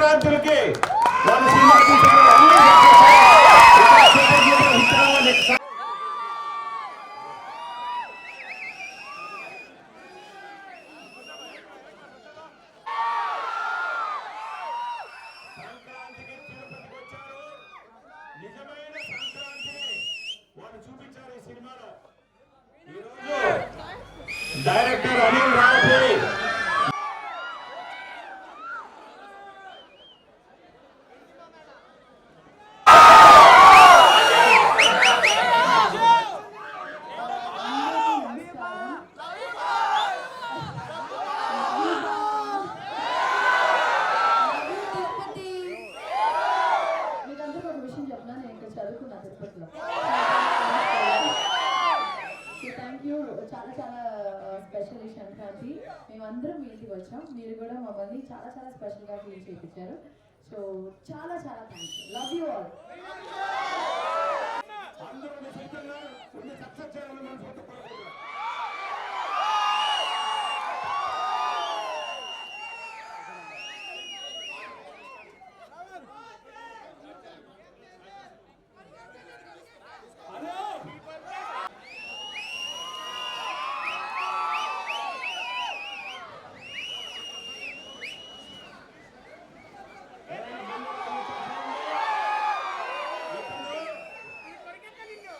సంక్రాంతులకి వాళ్ళు సినిమా చూపించారు ఈ సినిమాలో డైరెక్టర్ అనిల్ రావుపూడి తిరుపతి మీకు అందరికీ ఒక విషయం చెప్పినా నేను ఇక్కడ చదువుకున్నా తిరుపతిలో థ్యాంక్ యూ చాలా చాలా uh, స్పెషల్ సంక్రాంతి మేమందరం మీ ఇంటికి వచ్చాం. మీరు కూడా మమ్మల్ని చాలా చాలా స్పెషల్గా ఫీల్ చేయించారు సో చాలా చాలా thank you love you all అందరూ మీ చేతుల్లో ఉండి సక్సెస్ చేయాలని మనస్ఫూర్తిగా కోరుకుంటున్నాను.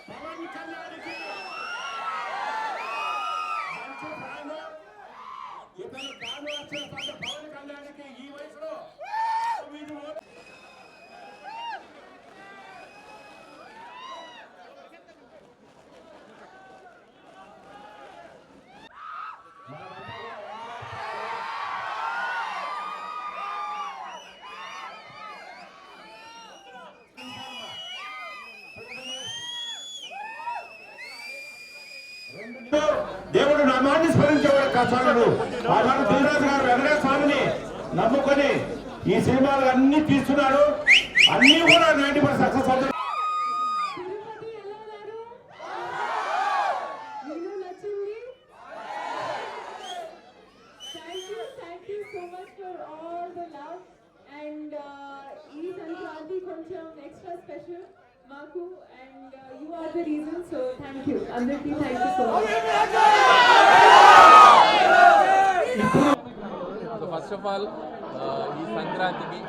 పవన్ కళ్యాణ్కి మంచి ఫ్యాన్ ఇతను ఫ్యాన్ వచ్చే పెద్ద పవన్ కళ్యాణ్కి ఈ వయసులో మీరు ఓటు దేవుడు నామాన్ని స్మరించేవాడు కష్టాలను ఆనాడు దివరాజు గారు వెంకటేశ్వర స్వామిని నమ్ముకొని ఈ సినిమాలు అన్ని తీస్తున్నాడు అన్ని కూడా నైన్టీ పర్సెంట్ సక్సెస్ అవుతుంది తిరుపతి ఎలా ఉన్నారు మీకు నచ్చింది thank you thank you so much for all the love and ఈ సంక్రాంతి కొంచెం ఎక్స్ట్రా స్పెషల్ మాకు and you are the reason so thank you అందరికీ thank you so much so first of all ఈ సంక్రాంతికి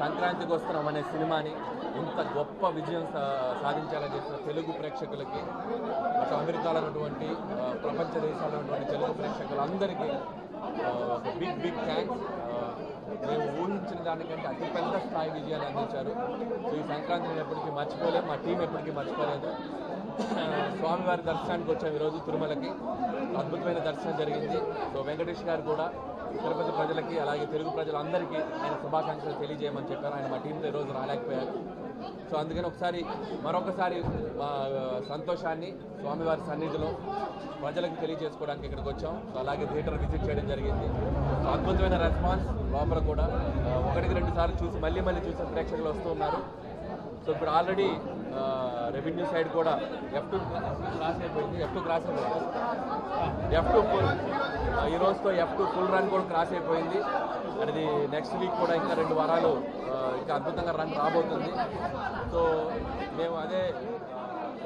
సంక్రాంతికి వస్తున్నాం అనే సినిమాని ఇంత గొప్ప విజయం సా- సాధించాలని చెప్పిన తెలుగు ప్రేక్షకులకి అటు అమెరికాలో ఉన్నటువంటి ప్రపంచ దేశాల్లో ఉన్నటువంటి తెలుగు ప్రేక్షకులందరికీ బిగ్ బిగ్ థ్యాంక్స్ మేము ఊహించిన దానికంటే అతిపెద్ద స్థాయి విజయాన్ని అందించారు. సో ఈ సంక్రాంతిని ఎప్పటికీ మర్చిపోలేము మా టీం ఎప్పటికీ మర్చిపోలేదు. స్వామివారి దర్శనానికి వచ్చాం ఈరోజు తిరుమలకి. అద్భుతమైన దర్శనం జరిగింది. సో వెంకటేష్ గారు కూడా తిరుపతి ప్రజలకి అలాగే తెలుగు ప్రజలందరికీ ఆయన శుభాకాంక్షలు తెలియజేయమని చెప్పారు. ఆయన మా టీంతో ఈరోజు రాలేకపోయారు. సో అందుకని ఒకసారి మరొకసారి మా సంతోషాన్ని స్వామివారి సన్నిధిలో ప్రజలకు తెలియజేసుకోవడానికి ఇక్కడికి వచ్చాం. సో అలాగే థియేటర్ విజిట్ చేయడం జరిగింది. సో అద్భుతమైన రెస్పాన్స్ లోపల కూడా. ఒకటికి రెండు సార్లు చూసి మళ్ళీ మళ్ళీ చూసిన ప్రేక్షకులు వస్తూ ఉన్నారు. సో ఇప్పుడు ఆల్రెడీ రెవెన్యూ సైడ్ కూడా ఎఫ్ టూ క్రాస్ అయిపోయింది. ఎఫ్ టూ క్రాస్ అయిపోయింది. ఎఫ్ టూ ఫుల్ ఈ రోజుతో ఎఫ్ టూ ఫుల్ రన్ కూడా క్రాస్ అయిపోయింది. అది నెక్స్ట్ వీక్ కూడా ఇంకా రెండు వారాలు ఇంకా అద్భుతంగా రన్ రాబోతుంది. సో మేము అదే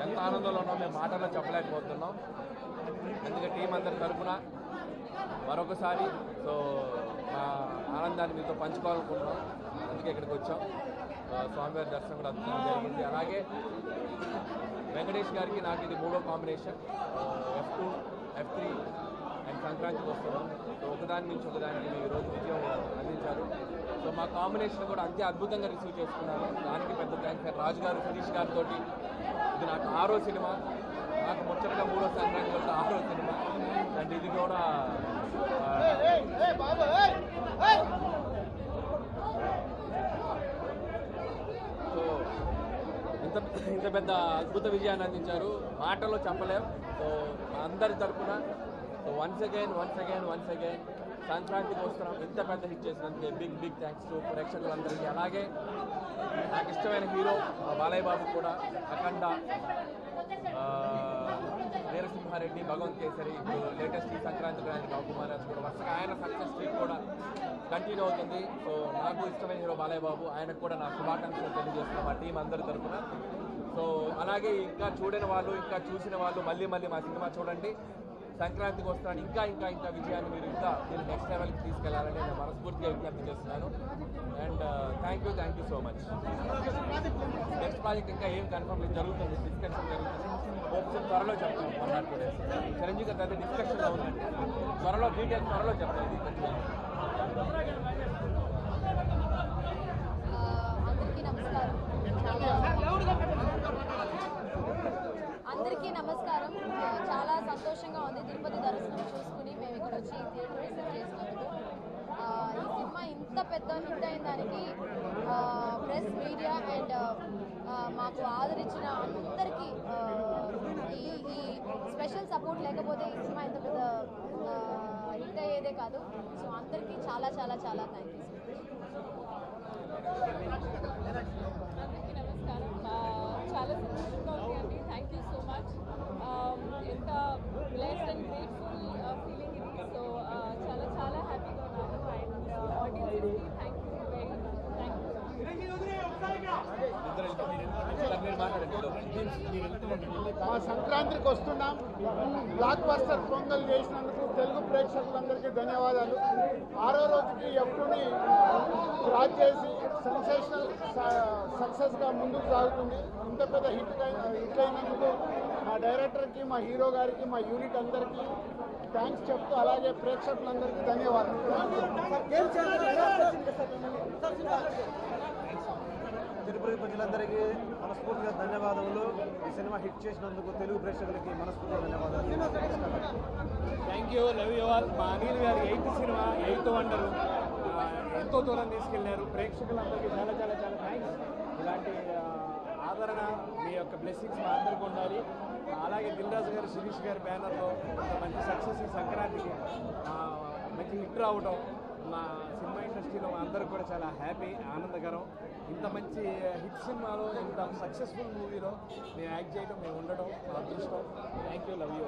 ఎంత ఆనందంలో ఉన్నాం మేము మాటల్లో చెప్పలేకపోతున్నాం. అందుకే టీం అందరి తరఫున మరొకసారి సో మా ఆనందాన్ని మీతో పంచుకోవాలనుకుంటున్నాం. అందుకే ఇక్కడికి వచ్చాం. స్వామివారి దర్శనం కూడా అద్భుతంగా జరిగింది. అలాగే వెంకటేష్ గారికి నాకు ఇది మూడో combination. F two F three and సంక్రాంతికి వస్తున్నాం. సో ఒకదాని నుంచి ఒకదానికి మీరు ఈరోజు విజయం అందించారు. సో మా కాంబినేషన్ కూడా అంతే అద్భుతంగా రిసీవ్ చేసుకున్నాను. దానికి పెద్ద థ్యాంక్స్ రాజు గారు శిరీష్ గారితో ఇది నాకు ఆరో సినిమా. నాకు ముచ్చటగా మూడో సంక్రాంతి వల్ల ఆరో సినిమా. అండ్ ఇది కూడా ఆ, సో ఇంత పెద్ద అద్భుత విజయాన్ని అందించారు. మాటలో చెప్పలేం. సో అందరి తరఫున so once again once again once again సంక్రాంతికి వస్తున్నాం. ఇంత పెద్ద హిట్ చేసినందుకే బిగ్ బిగ్ థ్యాంక్స్ టు ప్రేక్షకులందరికీ. అలాగే నాకు ఇష్టమైన హీరో బాలయ్య బాబు కూడా అఖండ వీరసింహారెడ్డి భగవంత్ కేసరి ఇప్పుడు లేటెస్ట్ ఈ సంక్రాంతి గ్రాండ్ రాజు కూడా వరుసగా ఆయన సక్సెస్ స్ట్రీట్ కూడా కంటిన్యూ అవుతుంది. సో నాకు ఇష్టమైన హీరో బాలయ్య బాబు ఆయనకు కూడా నా శుభాకాంక్షలు తెలియజేస్తున్నాం మా టీం అందరి తరఫున సో అలాగే ఇంకా చూడని వాళ్ళు ఇంకా చూసిన వాళ్ళు మళ్ళీ మళ్ళీ మా సినిమా చూడండి. సంక్రాంతికి వస్తున్నాను ఇంకా ఇంకా ఇంకా విజయాన్ని మీరు ఇంకా మీరు నెక్స్ట్ లెవెల్కి తీసుకెళ్ళాలని నేను మనస్ఫూర్తిగా విజ్ఞప్తి చేస్తున్నాను. And thank you thank you so much next project ఇంకా ఏం కన్ఫర్మ్ లేదు. జరుగుతుంది. డిస్కషన్ జరుగుతుంది. హోప్స్ త్వరలో చెప్తాను. చిరంజీవి గారి దగ్గర డిస్కషన్లో ఉందండి త్వరలో డీటెయిల్స్ త్వరలో చెప్తాను. ఇది అందరికీ నమస్కారం. అందరికీ నమస్కారం. చాలా సంతోషంగా ఉంది తిరుపతి దర్శనం చూసుకుని మేము ఇక్కడ వచ్చి థియేటర్ రిసీవ్ చేసినందుకు. ఈ సినిమా ఇంత పెద్ద హిట్ అయిన దానికి ప్రెస్ మీడియా అండ్ మాకు ఆదరించిన అందరికీ ఈ ఈ స్పెషల్ సపోర్ట్ లేకపోతే ఈ సినిమా ఇంత పెద్ద హిట్ అయ్యేదే కాదు. సో అందరికీ చాలా చాలా చాలా థ్యాంక్ యూ అందరికీ నమస్కారం ఆ, చాలా సంతోషంగా ఉంది అండి థ్యాంక్ యూ సో మచ్ ఎంత బ్లెస్డ్ అండ్ గ్రేట్ఫుల్ ఫీలింగ్ ఇది సో చాలా చాలా హ్యాపీగా ఉన్నాను అండ్ ఆడియన్స్కి thank you very thank you మీరు మాట్లాడండి మా సంక్రాంతికి వస్తున్నాం. బ్లాక్ బస్టర్ పొంగల్ చేసినందుకు తెలుగు ప్రేక్షకులందరికీ ధన్యవాదాలు. ఆరో రోజుకి ఎప్పుడుని క్రాస్ చేసి సెన్సేషనల్ సక్సెస్గా ముందుకు సాగుతుంది. ఇంత పెద్ద హిట్ హిట్ అయినందుకు మా డైరెక్టర్కి మా హీరో గారికి మా యూనిట్ అందరికీ థ్యాంక్స్ చెప్తూ అలాగే ప్రేక్షకులందరికీ ధన్యవాదాలు. తిరుపతి ప్రజలందరికీ మనస్ఫూర్తిగా ధన్యవాదములు. ఈ సినిమా హిట్ చేసినందుకు తెలుగు ప్రేక్షకులకి మనస్ఫూర్తిగా ధన్యవాదాలు. Thank you love you all మా అనిల్ గారి ఎయిత్ సినిమా ఎయిత్ వండరు. ఎంతో దూరం తీసుకెళ్ళారు. ప్రేక్షకులందరికీ చాలా చాలా చాలా థ్యాంక్స్ ఇలాంటి ఆదరణ మీ యొక్క బ్లెస్సింగ్స్ మా అందరికీ ఉండాలి. అలాగే దిల్రాజు గారు శిరీష్ గారి బ్యానర్లో మంచి సక్సెస్ ఈ సంక్రాంతికి మంచి హిట్ రావడం మా సినిమా ఇండస్ట్రీలో అందరూ కూడా చాలా హ్యాపీ ఆనందకరం. ఇంత మంచి హిట్ సినిమాలో ఇంత సక్సెస్ఫుల్ మూవీలో మేము యాక్ట్ చేయడం మేము ఉండడం మా అదృష్టం. Thank you love you